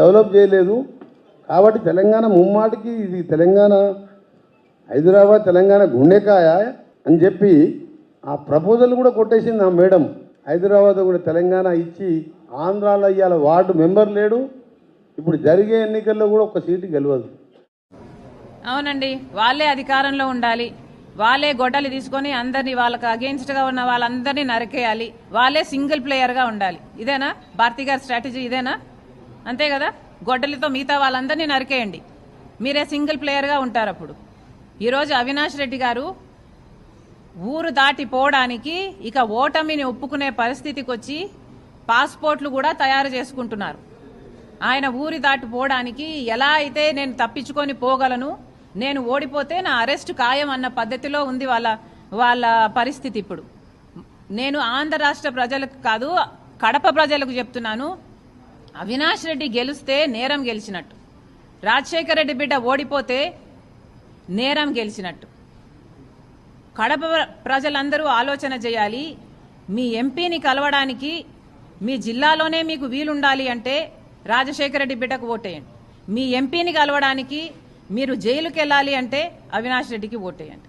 Develop చేయలేదు. కాబట్టి తెలంగాణ ముమ్మాటికి ఇది తెలంగాణ హైదరాబాద్ తెలంగాణ గుండెకాయ అని చెప్పి ఆ ప్రపోజల్ కూడా కొట్టేసింది ఆ మేడం. హైదరాబాద్ కూడా తెలంగాణ ఇచ్చి ఆంధ్రాలో ఇవాళ వార్డు మెంబర్ లేడు. ఇప్పుడు జరిగే ఎన్నికల్లో కూడా ఒక సీటు గెలవదు. అవునండి వాళ్ళే అధికారంలో ఉండాలి. వాళ్ళే గొడ్డలి తీసుకొని అందరినీ వాళ్ళకి అగేన్స్ట్ ఉన్న వాళ్ళందరినీ నరికేయాలి. వాళ్ళే సింగిల్ ప్లేయర్గా ఉండాలి. ఇదేనా? భారతి గారి స్ట్రాటజీ ఇదేనా? అంతే కదా? గొడ్డలితో మిగతా వాళ్ళందరినీ నరికేయండి. మీరే సింగిల్ ప్లేయర్గా ఉంటారు అప్పుడు ఈరోజు అవినాష్ రెడ్డి గారు ఊరు దాటి పోవడానికి ఇక ఓటమిని ఒప్పుకునే పరిస్థితికి వచ్చి పాస్పోర్ట్లు కూడా తయారు చేసుకుంటున్నారు. ఆయన ఊరి దాటి పోవడానికి ఎలా అయితే నేను తప్పించుకొని పోగలను నేను ఓడిపోతే నా అరెస్ట్ ఖాయం అన్న పద్ధతిలో ఉంది వాళ్ళ వాళ్ళ పరిస్థితి ఇప్పుడు. నేను ఆంధ్ర రాష్ట్ర ప్రజలకు కాదు కడప ప్రజలకు చెప్తున్నాను అవినాష్ రెడ్డి గెలిస్తే నేరం గెలిచినట్టు. రాజశేఖర రెడ్డి బిడ్డ ఓడిపోతే నేరం గెలిచినట్టు. కడప ప్రజలందరూ ఆలోచన చేయాలి మీ ఎంపీని కలవడానికి మీ జిల్లాలోనే మీకు వీలుండాలి అంటే రాజశేఖర రెడ్డి బిడ్డకు ఓటేయండి. మీ ఎంపీని కలవడానికి మీరు జైలుకి వెళ్ళాలి అంటే అవినాష్ రెడ్డికి ఓటేయండి.